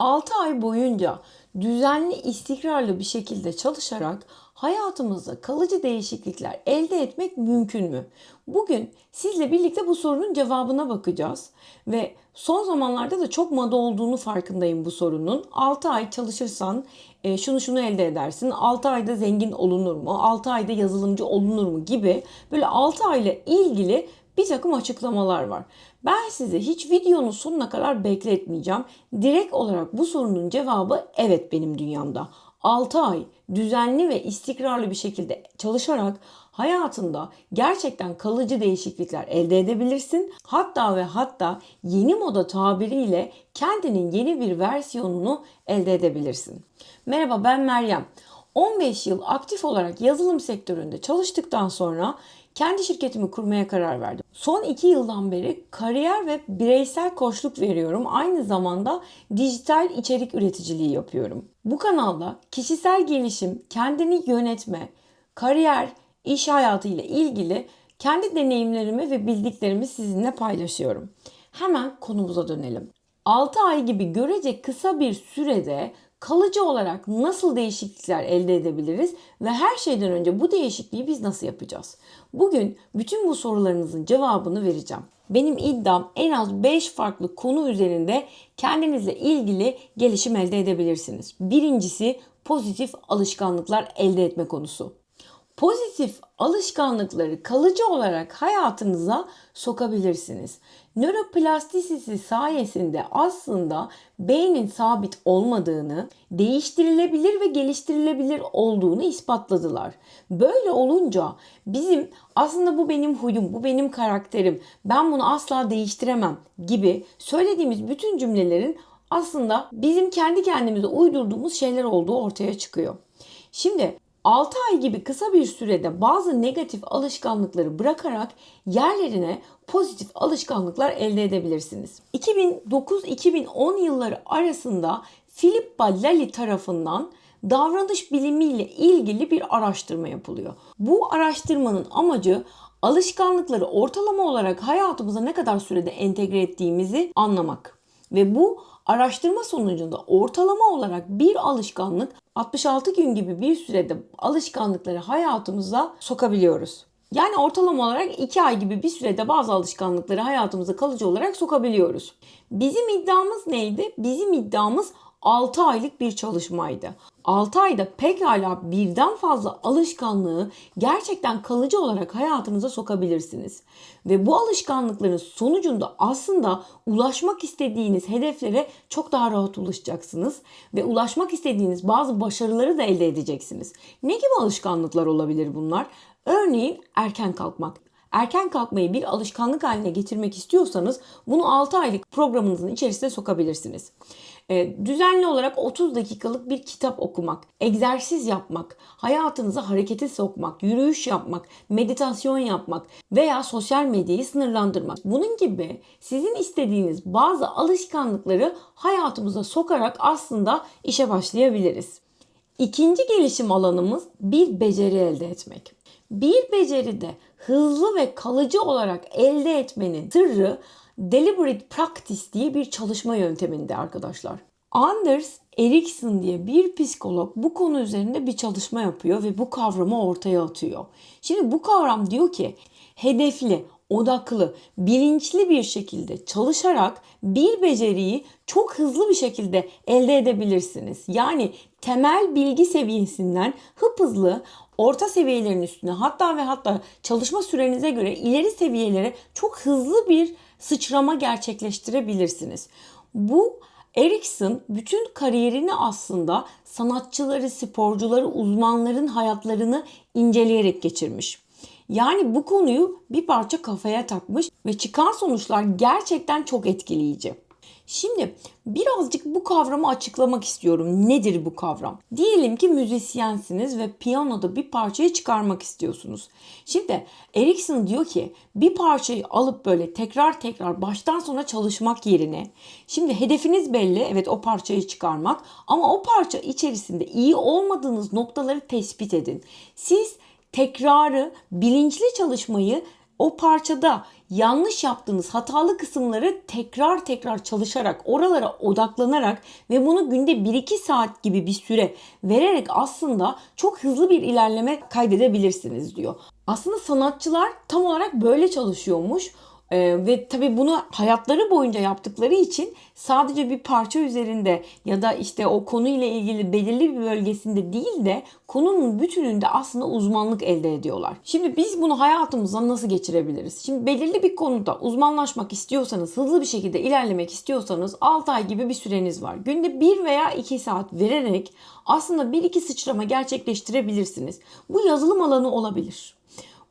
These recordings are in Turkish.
6 ay boyunca düzenli, istikrarlı bir şekilde çalışarak hayatımızda kalıcı değişiklikler elde etmek mümkün mü? Bugün sizle birlikte bu sorunun cevabına bakacağız ve son zamanlarda da çok moda olduğunu farkındayım bu sorunun. 6 ay çalışırsan e, şunu şunu elde edersin. 6 ayda zengin olunur mu? 6 ayda yazılımcı olunur mu gibi böyle 6 ayla ilgili bir takım açıklamalar var. Ben size hiç videonun sonuna kadar bekletmeyeceğim. Direkt olarak bu sorunun cevabı evet benim dünyamda. 6 ay düzenli ve istikrarlı bir şekilde çalışarak hayatında gerçekten kalıcı değişiklikler elde edebilirsin. Hatta ve hatta yeni moda tabiriyle kendinin yeni bir versiyonunu elde edebilirsin. Merhaba ben Meryem. 15 yıl aktif olarak yazılım sektöründe çalıştıktan sonra kendi şirketimi kurmaya karar verdim. Son 2 yıldan beri kariyer ve bireysel koçluk veriyorum. Aynı zamanda dijital içerik üreticiliği yapıyorum. Bu kanalda kişisel gelişim, kendini yönetme, kariyer, iş hayatı ile ilgili kendi deneyimlerimi ve bildiklerimi sizinle paylaşıyorum. Hemen konumuza dönelim. 6 ay gibi görece kısa bir sürede kalıcı olarak nasıl değişiklikler elde edebiliriz ve her şeyden önce bu değişikliği biz nasıl yapacağız? Bugün bütün bu sorularınızın cevabını vereceğim. Benim iddiam en az 5 farklı konu üzerinde kendinizle ilgili gelişim elde edebilirsiniz. Birincisi pozitif alışkanlıklar elde etme konusu. Pozitif alışkanlıkları kalıcı olarak hayatınıza sokabilirsiniz. Nöroplastisisi sayesinde aslında beynin sabit olmadığını, değiştirilebilir ve geliştirilebilir olduğunu ispatladılar. Böyle olunca bizim aslında bu benim huyum, bu benim karakterim, ben bunu asla değiştiremem gibi söylediğimiz bütün cümlelerin aslında bizim kendi kendimize uydurduğumuz şeyler olduğu ortaya çıkıyor. Şimdi 6 ay gibi kısa bir sürede bazı negatif alışkanlıkları bırakarak yerlerine pozitif alışkanlıklar elde edebilirsiniz. 2009-2010 yılları arasında Filippa Lali tarafından davranış bilimiyle ilgili bir araştırma yapılıyor. Bu araştırmanın amacı alışkanlıkları ortalama olarak hayatımıza ne kadar sürede entegre ettiğimizi anlamak. Ve bu araştırma sonucunda ortalama olarak bir alışkanlık 66 gün gibi bir sürede alışkanlıkları hayatımıza sokabiliyoruz. Yani ortalama olarak 2 ay gibi bir sürede bazı alışkanlıkları hayatımıza kalıcı olarak sokabiliyoruz. Bizim iddiamız neydi? Bizim iddiamız 6 aylık bir çalışmaydı. 6 ayda pekala birden fazla alışkanlığı gerçekten kalıcı olarak hayatınıza sokabilirsiniz. Ve bu alışkanlıkların sonucunda aslında ulaşmak istediğiniz hedeflere çok daha rahat ulaşacaksınız ve ulaşmak istediğiniz bazı başarıları da elde edeceksiniz. Ne gibi alışkanlıklar olabilir bunlar? Örneğin erken kalkmak. Erken kalkmayı bir alışkanlık haline getirmek istiyorsanız bunu 6 aylık programınızın içerisine sokabilirsiniz. E, düzenli olarak 30 dakikalık bir kitap okumak, egzersiz yapmak, hayatınıza harekete sokmak, yürüyüş yapmak, meditasyon yapmak veya sosyal medyayı sınırlandırmak. Bunun gibi sizin istediğiniz bazı alışkanlıkları hayatımıza sokarak aslında işe başlayabiliriz. İkinci gelişim alanımız bir beceri elde etmek. Bir beceride hızlı ve kalıcı olarak elde etmenin sırrı deliberate practice diye bir çalışma yönteminde arkadaşlar. Anders Ericsson diye bir psikolog bu konu üzerinde bir çalışma yapıyor ve bu kavramı ortaya atıyor. Şimdi bu kavram diyor ki hedefli, odaklı, bilinçli bir şekilde çalışarak bir beceriyi çok hızlı bir şekilde elde edebilirsiniz. Yani temel bilgi seviyesinden hıp hızlı orta seviyelerin üstüne hatta ve hatta çalışma sürenize göre ileri seviyelere çok hızlı bir sıçrama gerçekleştirebilirsiniz. Bu Erikson bütün kariyerini aslında sanatçıları, sporcuları, uzmanların hayatlarını inceleyerek geçirmiş. Yani bu konuyu bir parça kafaya takmış ve çıkan sonuçlar gerçekten çok etkileyici. Şimdi birazcık bu kavramı açıklamak istiyorum. Nedir bu kavram? Diyelim ki müzisyensiniz ve piyanoda bir parçayı çıkarmak istiyorsunuz. Şimdi Erikson diyor ki bir parçayı alıp böyle tekrar tekrar baştan sona çalışmak yerine şimdi hedefiniz belli evet o parçayı çıkarmak ama o parça içerisinde iyi olmadığınız noktaları tespit edin. Siz tekrarı, bilinçli çalışmayı o parçada yanlış yaptığınız hatalı kısımları tekrar tekrar çalışarak, oralara odaklanarak ve bunu günde 1-2 saat gibi bir süre vererek aslında çok hızlı bir ilerleme kaydedebilirsiniz diyor. Aslında sanatçılar tam olarak böyle çalışıyormuş. Ee, ve tabii bunu hayatları boyunca yaptıkları için sadece bir parça üzerinde ya da işte o konuyla ilgili belirli bir bölgesinde değil de konunun bütününde aslında uzmanlık elde ediyorlar. Şimdi biz bunu hayatımıza nasıl geçirebiliriz? Şimdi belirli bir konuda uzmanlaşmak istiyorsanız, hızlı bir şekilde ilerlemek istiyorsanız 6 ay gibi bir süreniz var. Günde 1 veya 2 saat vererek aslında 1-2 sıçrama gerçekleştirebilirsiniz. Bu yazılım alanı olabilir.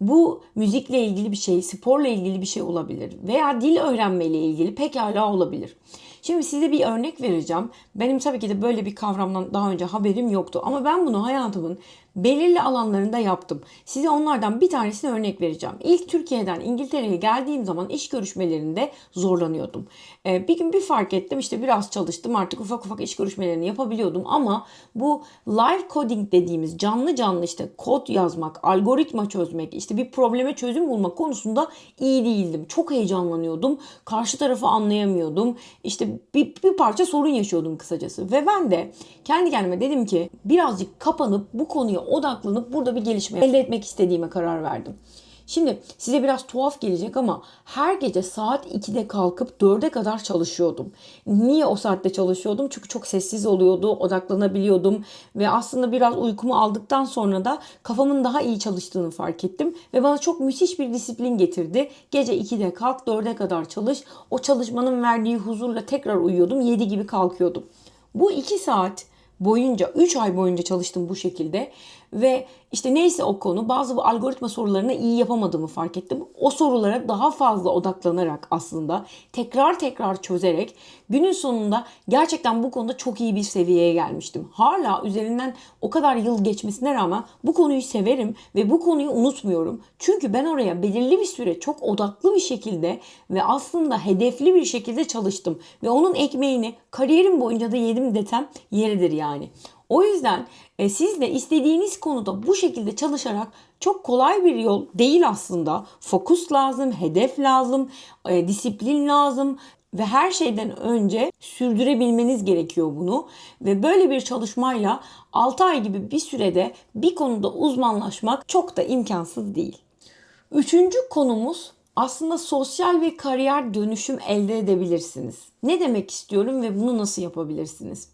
Bu müzikle ilgili bir şey, sporla ilgili bir şey olabilir veya dil öğrenmeyle ilgili pekala olabilir. Şimdi size bir örnek vereceğim. Benim tabii ki de böyle bir kavramdan daha önce haberim yoktu ama ben bunu hayatımın belirli alanlarında yaptım. Size onlardan bir tanesini örnek vereceğim. İlk Türkiye'den İngiltere'ye geldiğim zaman iş görüşmelerinde zorlanıyordum. Ee, bir gün bir fark ettim işte biraz çalıştım artık ufak ufak iş görüşmelerini yapabiliyordum ama bu live coding dediğimiz canlı canlı işte kod yazmak, algoritma çözmek, işte bir probleme çözüm bulmak konusunda iyi değildim. Çok heyecanlanıyordum. Karşı tarafı anlayamıyordum. İşte bir, bir parça sorun yaşıyordum kısacası. Ve ben de kendi kendime dedim ki birazcık kapanıp bu konuya odaklanıp burada bir gelişme elde etmek istediğime karar verdim. Şimdi size biraz tuhaf gelecek ama her gece saat 2'de kalkıp 4'e kadar çalışıyordum. Niye o saatte çalışıyordum? Çünkü çok sessiz oluyordu, odaklanabiliyordum ve aslında biraz uykumu aldıktan sonra da kafamın daha iyi çalıştığını fark ettim ve bana çok müthiş bir disiplin getirdi. Gece 2'de kalk, 4'e kadar çalış. O çalışmanın verdiği huzurla tekrar uyuyordum, 7 gibi kalkıyordum. Bu 2 saat boyunca 3 ay boyunca çalıştım bu şekilde ve işte neyse o konu bazı bu algoritma sorularını iyi yapamadığımı fark ettim. O sorulara daha fazla odaklanarak aslında tekrar tekrar çözerek günün sonunda gerçekten bu konuda çok iyi bir seviyeye gelmiştim. Hala üzerinden o kadar yıl geçmesine rağmen bu konuyu severim ve bu konuyu unutmuyorum. Çünkü ben oraya belirli bir süre çok odaklı bir şekilde ve aslında hedefli bir şekilde çalıştım ve onun ekmeğini kariyerim boyunca da yedim desem yeridir yani. O yüzden e, siz de istediğiniz konuda bu şekilde çalışarak çok kolay bir yol değil aslında. Fokus lazım, hedef lazım, e, disiplin lazım ve her şeyden önce sürdürebilmeniz gerekiyor bunu. Ve böyle bir çalışmayla 6 ay gibi bir sürede bir konuda uzmanlaşmak çok da imkansız değil. Üçüncü konumuz aslında sosyal ve kariyer dönüşüm elde edebilirsiniz. Ne demek istiyorum ve bunu nasıl yapabilirsiniz?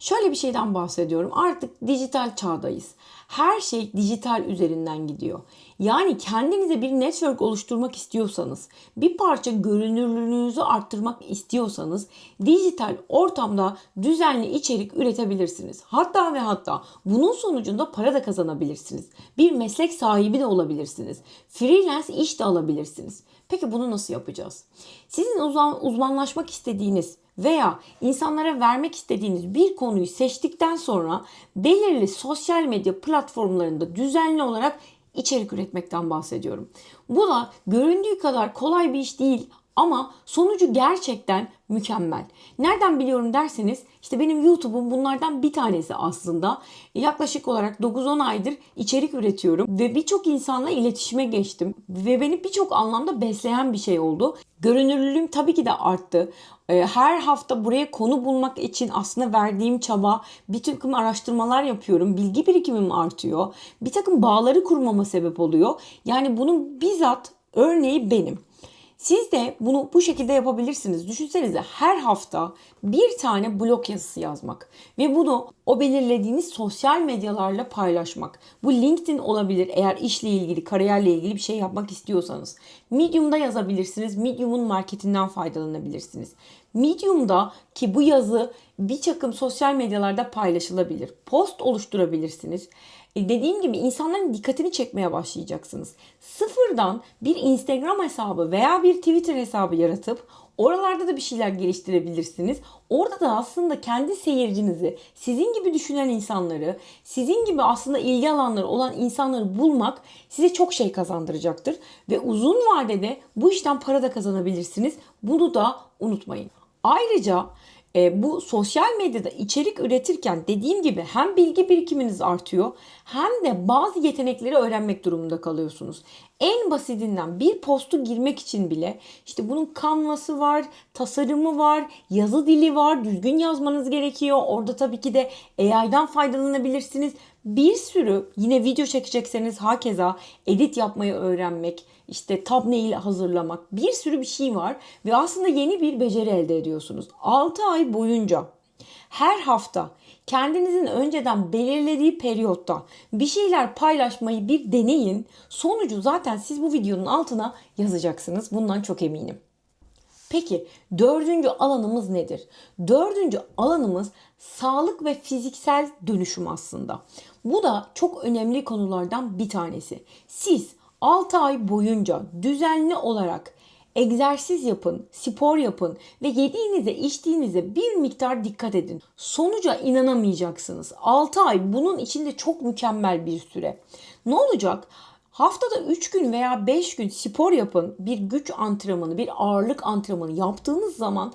Şöyle bir şeyden bahsediyorum. Artık dijital çağdayız. Her şey dijital üzerinden gidiyor. Yani kendinize bir network oluşturmak istiyorsanız, bir parça görünürlüğünüzü arttırmak istiyorsanız dijital ortamda düzenli içerik üretebilirsiniz. Hatta ve hatta bunun sonucunda para da kazanabilirsiniz. Bir meslek sahibi de olabilirsiniz. Freelance iş de alabilirsiniz. Peki bunu nasıl yapacağız? Sizin uzmanlaşmak istediğiniz veya insanlara vermek istediğiniz bir konuyu seçtikten sonra belirli sosyal medya platformlarında düzenli olarak içerik üretmekten bahsediyorum. Bu da göründüğü kadar kolay bir iş değil ama sonucu gerçekten mükemmel. Nereden biliyorum derseniz işte benim YouTube'um bunlardan bir tanesi aslında. Yaklaşık olarak 9-10 aydır içerik üretiyorum ve birçok insanla iletişime geçtim ve beni birçok anlamda besleyen bir şey oldu. Görünürlüğüm tabii ki de arttı. Ee, her hafta buraya konu bulmak için aslında verdiğim çaba, bir takım araştırmalar yapıyorum, bilgi birikimim artıyor, bir takım bağları kurmama sebep oluyor. Yani bunun bizzat örneği benim. Siz de bunu bu şekilde yapabilirsiniz. Düşünsenize her hafta bir tane blog yazısı yazmak ve bunu o belirlediğiniz sosyal medyalarla paylaşmak. Bu LinkedIn olabilir eğer işle ilgili, kariyerle ilgili bir şey yapmak istiyorsanız. Medium'da yazabilirsiniz. Medium'un marketinden faydalanabilirsiniz. Medium'da ki bu yazı bir takım sosyal medyalarda paylaşılabilir. Post oluşturabilirsiniz. E, dediğim gibi insanların dikkatini çekmeye başlayacaksınız. Sıfırdan bir Instagram hesabı veya bir Twitter hesabı yaratıp oralarda da bir şeyler geliştirebilirsiniz. Orada da aslında kendi seyircinizi, sizin gibi düşünen insanları, sizin gibi aslında ilgi alanları olan insanları bulmak size çok şey kazandıracaktır. Ve uzun vadede bu işten para da kazanabilirsiniz. Bunu da unutmayın. Ayrıca e, bu sosyal medyada içerik üretirken dediğim gibi hem bilgi birikiminiz artıyor hem de bazı yetenekleri öğrenmek durumunda kalıyorsunuz. En basitinden bir postu girmek için bile işte bunun kanvası var, tasarımı var, yazı dili var, düzgün yazmanız gerekiyor. Orada tabii ki de AI'dan faydalanabilirsiniz. Bir sürü yine video çekecekseniz hakeza edit yapmayı öğrenmek, işte thumbnail hazırlamak bir sürü bir şey var ve aslında yeni bir beceri elde ediyorsunuz. 6 ay boyunca her hafta kendinizin önceden belirlediği periyotta bir şeyler paylaşmayı bir deneyin. Sonucu zaten siz bu videonun altına yazacaksınız. Bundan çok eminim. Peki dördüncü alanımız nedir? Dördüncü alanımız sağlık ve fiziksel dönüşüm aslında. Bu da çok önemli konulardan bir tanesi. Siz 6 ay boyunca düzenli olarak egzersiz yapın, spor yapın ve yediğinize içtiğinize bir miktar dikkat edin. Sonuca inanamayacaksınız. 6 ay bunun içinde çok mükemmel bir süre. Ne olacak? Haftada 3 gün veya 5 gün spor yapın. Bir güç antrenmanı, bir ağırlık antrenmanı yaptığınız zaman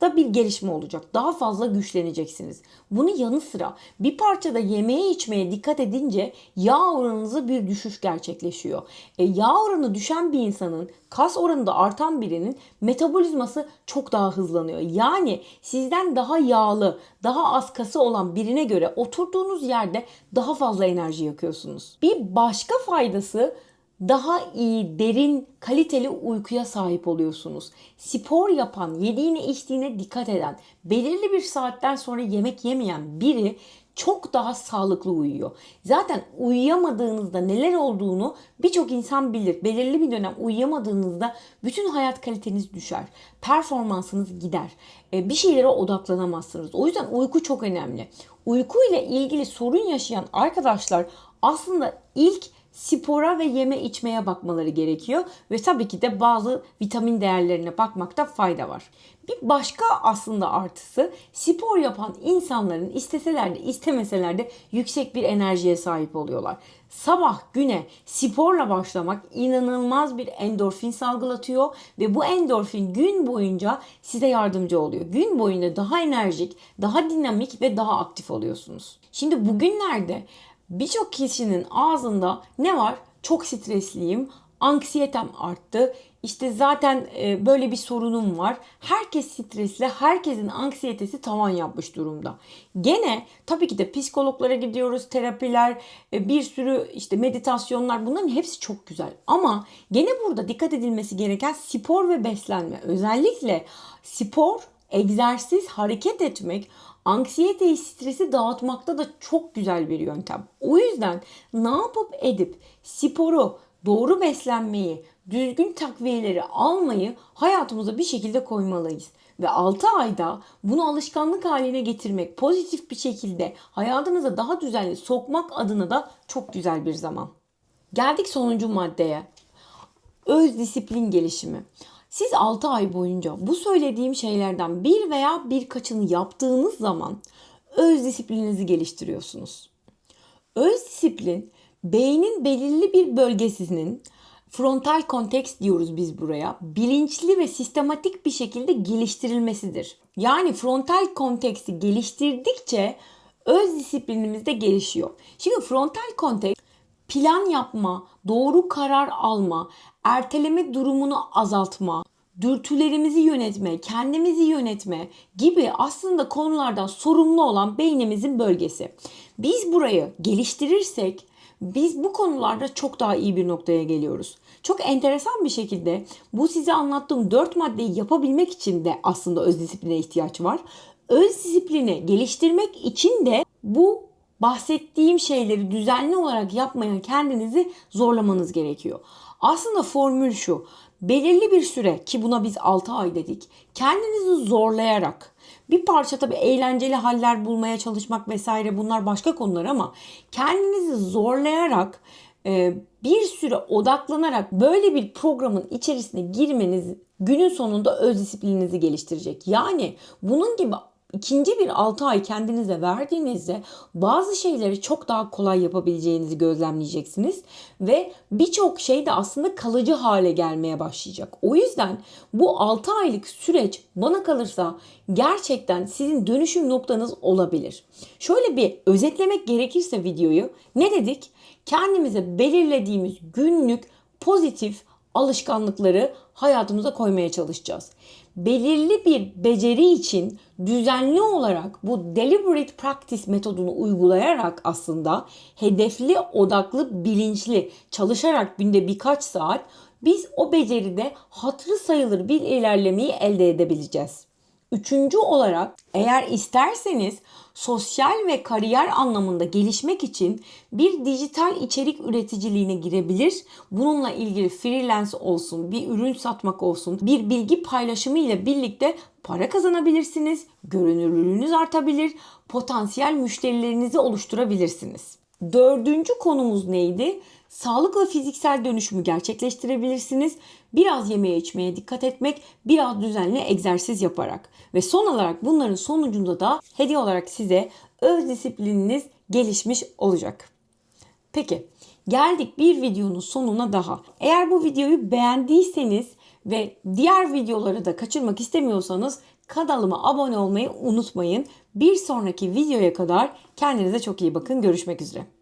kaslarınızda bir gelişme olacak. Daha fazla güçleneceksiniz. Bunun yanı sıra bir parçada yemeğe içmeye dikkat edince yağ oranınızda bir düşüş gerçekleşiyor. E, yağ oranı düşen bir insanın kas oranı da artan birinin metabolizması çok daha hızlanıyor. Yani sizden daha yağlı, daha az kası olan birine göre oturduğunuz yerde daha fazla enerji yakıyorsunuz. Bir başka faydası daha iyi, derin, kaliteli uykuya sahip oluyorsunuz. Spor yapan, yediğine içtiğine dikkat eden, belirli bir saatten sonra yemek yemeyen biri çok daha sağlıklı uyuyor. Zaten uyuyamadığınızda neler olduğunu birçok insan bilir. Belirli bir dönem uyuyamadığınızda bütün hayat kaliteniz düşer. Performansınız gider. E, bir şeylere odaklanamazsınız. O yüzden uyku çok önemli. Uyku ile ilgili sorun yaşayan arkadaşlar aslında ilk spora ve yeme içmeye bakmaları gerekiyor ve tabii ki de bazı vitamin değerlerine bakmakta fayda var. Bir başka aslında artısı spor yapan insanların isteseler de istemeseler de yüksek bir enerjiye sahip oluyorlar. Sabah güne sporla başlamak inanılmaz bir endorfin salgılatıyor ve bu endorfin gün boyunca size yardımcı oluyor. Gün boyunca daha enerjik, daha dinamik ve daha aktif oluyorsunuz. Şimdi bugünlerde birçok kişinin ağzında ne var? Çok stresliyim, anksiyetem arttı. İşte zaten e, böyle bir sorunum var. Herkes stresli, herkesin anksiyetesi tavan yapmış durumda. Gene tabii ki de psikologlara gidiyoruz, terapiler, e, bir sürü işte meditasyonlar bunların hepsi çok güzel. Ama gene burada dikkat edilmesi gereken spor ve beslenme. Özellikle spor, egzersiz, hareket etmek anksiyeteyi, stresi dağıtmakta da çok güzel bir yöntem. O yüzden ne yapıp edip sporu, doğru beslenmeyi, düzgün takviyeleri almayı hayatımıza bir şekilde koymalıyız. Ve 6 ayda bunu alışkanlık haline getirmek, pozitif bir şekilde hayatınıza daha düzenli sokmak adına da çok güzel bir zaman. Geldik sonuncu maddeye. Öz disiplin gelişimi. Siz 6 ay boyunca bu söylediğim şeylerden bir veya birkaçını yaptığınız zaman öz disiplininizi geliştiriyorsunuz. Öz disiplin beynin belirli bir bölgesinin frontal konteks diyoruz biz buraya. Bilinçli ve sistematik bir şekilde geliştirilmesidir. Yani frontal konteksi geliştirdikçe öz disiplinimiz de gelişiyor. Şimdi frontal konteks plan yapma, doğru karar alma, erteleme durumunu azaltma, dürtülerimizi yönetme, kendimizi yönetme gibi aslında konulardan sorumlu olan beynimizin bölgesi. Biz burayı geliştirirsek biz bu konularda çok daha iyi bir noktaya geliyoruz. Çok enteresan bir şekilde bu size anlattığım dört maddeyi yapabilmek için de aslında öz disipline ihtiyaç var. Öz disiplini geliştirmek için de bu bahsettiğim şeyleri düzenli olarak yapmaya kendinizi zorlamanız gerekiyor. Aslında formül şu. Belirli bir süre ki buna biz 6 ay dedik. Kendinizi zorlayarak bir parça tabii eğlenceli haller bulmaya çalışmak vesaire bunlar başka konular ama kendinizi zorlayarak e, bir süre odaklanarak böyle bir programın içerisine girmeniz günün sonunda öz disiplininizi geliştirecek. Yani bunun gibi ikinci bir 6 ay kendinize verdiğinizde bazı şeyleri çok daha kolay yapabileceğinizi gözlemleyeceksiniz ve birçok şey de aslında kalıcı hale gelmeye başlayacak. O yüzden bu 6 aylık süreç bana kalırsa gerçekten sizin dönüşüm noktanız olabilir. Şöyle bir özetlemek gerekirse videoyu ne dedik? Kendimize belirlediğimiz günlük pozitif alışkanlıkları hayatımıza koymaya çalışacağız. Belirli bir beceri için düzenli olarak bu deliberate practice metodunu uygulayarak aslında hedefli, odaklı, bilinçli çalışarak günde birkaç saat biz o beceride hatırı sayılır bir ilerlemeyi elde edebileceğiz. Üçüncü olarak eğer isterseniz sosyal ve kariyer anlamında gelişmek için bir dijital içerik üreticiliğine girebilir. Bununla ilgili freelance olsun, bir ürün satmak olsun, bir bilgi paylaşımı ile birlikte para kazanabilirsiniz. Görünürlüğünüz artabilir, potansiyel müşterilerinizi oluşturabilirsiniz. Dördüncü konumuz neydi? Sağlıklı fiziksel dönüşümü gerçekleştirebilirsiniz. Biraz yemeye içmeye dikkat etmek, biraz düzenli egzersiz yaparak. Ve son olarak bunların sonucunda da hediye olarak size öz disiplininiz gelişmiş olacak. Peki geldik bir videonun sonuna daha. Eğer bu videoyu beğendiyseniz ve diğer videoları da kaçırmak istemiyorsanız kanalıma abone olmayı unutmayın. Bir sonraki videoya kadar kendinize çok iyi bakın. Görüşmek üzere.